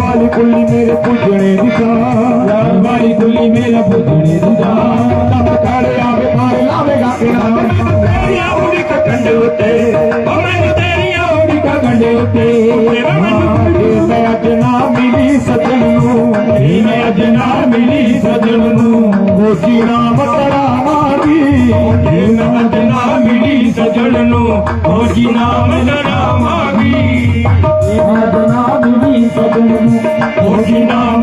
ਵਾਲੀ ਕੁੱਲੀ ਮੇਰੇ ਪੁੱਜਣੇ ਦੀ ਤਾਂ ਯਾਰ ਵਾਲੀ ਕੁੱਲੀ ਮੇਰਾ ਪੁੱਜਣੇ ਦੀ ਦਾ శ్రీరామ రామాది నామిడి సజలను భోజి నామ రామాది నామిడి సజలను భోజి నామ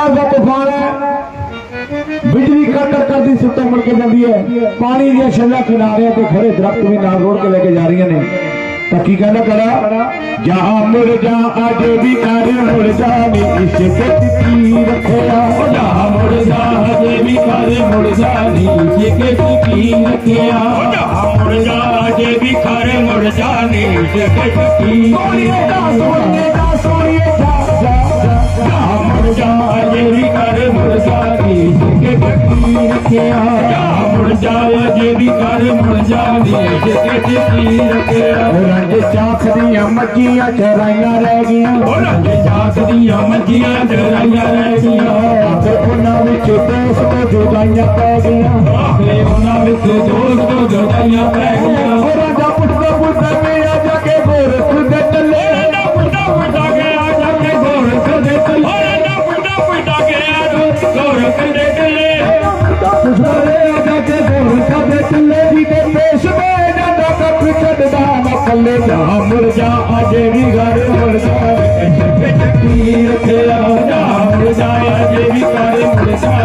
बाढ़ का तूफ़ान है बिजली कट कर दी सुत्ता मुड़ के जाती है पानी दिया किनारे तो खड़े दरख्त भी नाल रोड के लेके जा रही ने पक्की कहना करा जहाँ मुड़ जा आज भी कर मुड़ जा जहाँ मुड़ जा आज भी कर मुड़ जा जहाँ मुड़ जा आज भी कर मुड़ जा ਰੱਖਿਆ। ਜਾ ਮੁੜ ਜਾ ਹਜੇ ਵੀ ਕਰ ਮੁੜ ਜਾ ਨੀ ਜੇ ਕੇ ਕੀ ਰੱਖਿਆ। ਰੰਗ ਚਾਖ ਦੀਆਂ ਮੱਝੀਆਂ ਚਰਾਈਆਂ ਰਹਿ ਗਈਆਂ। ਰੰਗ ਜਾਤ ਦੀਆਂ ਮੱਝੀਆਂ ਚਰਾਈਆਂ ਰਹਿ ਗਈਆਂ। ਤੇ ਉਹਨਾਂ ਵਿੱਚ ਦੋਸਤ ਤੋਂ ਜੁਦਾਈਆਂ ਪੈ ਗਈਆਂ। ਆਖੇ ਉਹਨਾਂ ਵਿੱਚ ਦੋਸਤੋ ਜੁਦਾਈਆਂ ਪੈ ਗਈਆਂ।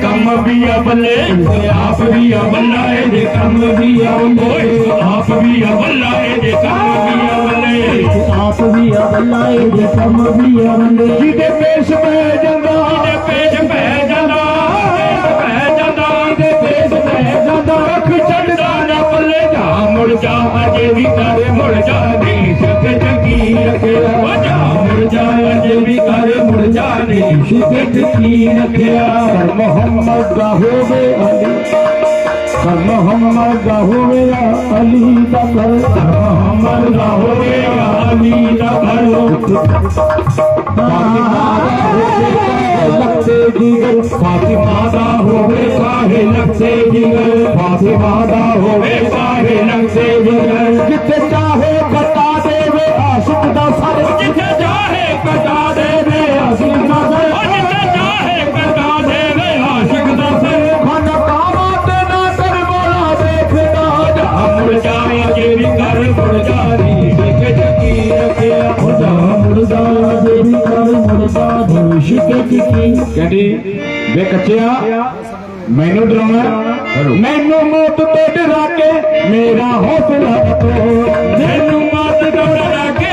कम भी अबले आप भी अबलाए दे कम भी अबले आप भी अबलाए दे कम भी अबले आप भी अबलाए दे कम भी अबले जिदे पेश में दीन प्यार मोहम्मद होवे अली। मोहम्मद अली दा कर मोहम्मद अली दा कर लगते जिगर फातिमा दा होवे साहे लगते जिगर फातिमा दा होवे साहे लगते जिगर ਕਹਿੰਦੀ ਵੇ ਕੱਚਿਆ। ਮੈਨੂੰ ਡਰਾਉਣਾ ਮੈਨੂੰ ਮੌਤ ਤੋਂ ਡਰਾ ਕੇ ਮੇਰਾ ਹੌਸਲਾ ਤੋੜ ਤੈਨੂੰ ਮਤ ਦੌੜਾ ਕੇ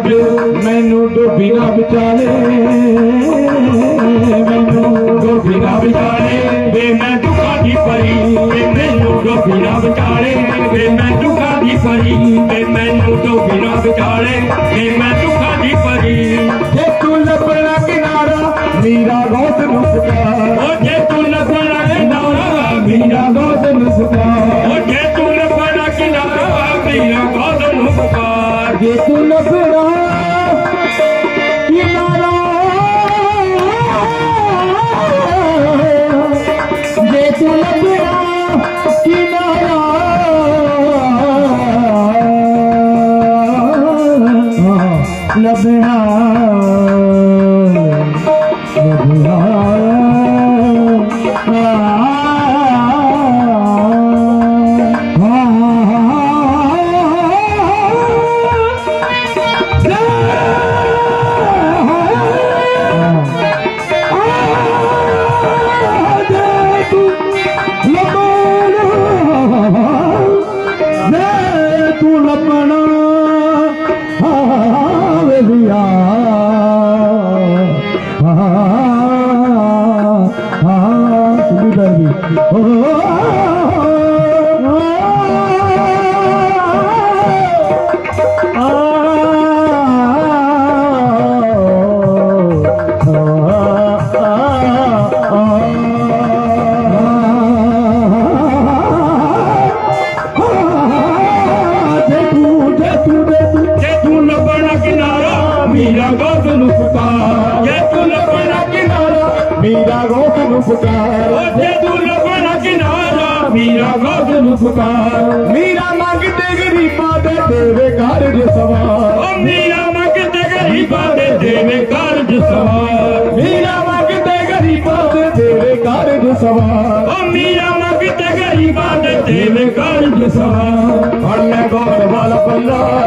आज मैनू डोबी बचाले बिचाले मैनू डोबी बचाले वे मैं दुखा की परी मैनू डोबी ना बिचाले वे मैं दुखा की परी वे मैनू डोबी बचाले वे मैं दुखा की परी। जे तू लबड़ा किनारा मेरा गौत मुस्का। जे तू लबड़ा किनारा मेरा गौत मुस्का। ओ जे तू लबड़ा किनारा मेरा गौत मुस्का। जे तू लबड़ा ਨੂੰ ਪੁਕਾਰ ਜੇ ਤੂੰ ਲੱਭਣਾ ਕਿਨਾਰਾ ਮੇਰਾ ਗੋਦ ਨੂੰ ਪੁਕਾਰ। ਮੀਰਾ ਮੰਗਦੇ ਗਰੀਬਾਂ ਦੇ ਦੇਵੇ ਕਾਰਜ ਸਵਾਰ। ਉਹ ਮੀਰਾ ਮੰਗਦੇ ਗਰੀਬਾਂ ਦੇ ਦੇਵੇ ਕਾਰਜ ਸਵਾਰ। ਮੀਰਾ ਮੰਗਦੇ ਗਰੀਬਾਂ ਦੇ ਦੇਵੇ ਕਾਰਜ ਸਵਾਰ। ਉਹ ਮੀਰਾ ਮੰਗਦੇ ਗਰੀਬਾਂ ਦੇ ਦੇਵੇ ਕਾਰਜ ਸਵਾਰ। ਲੈ ਗੋਤ ਵਾਲਾ ਪੱਲਾ।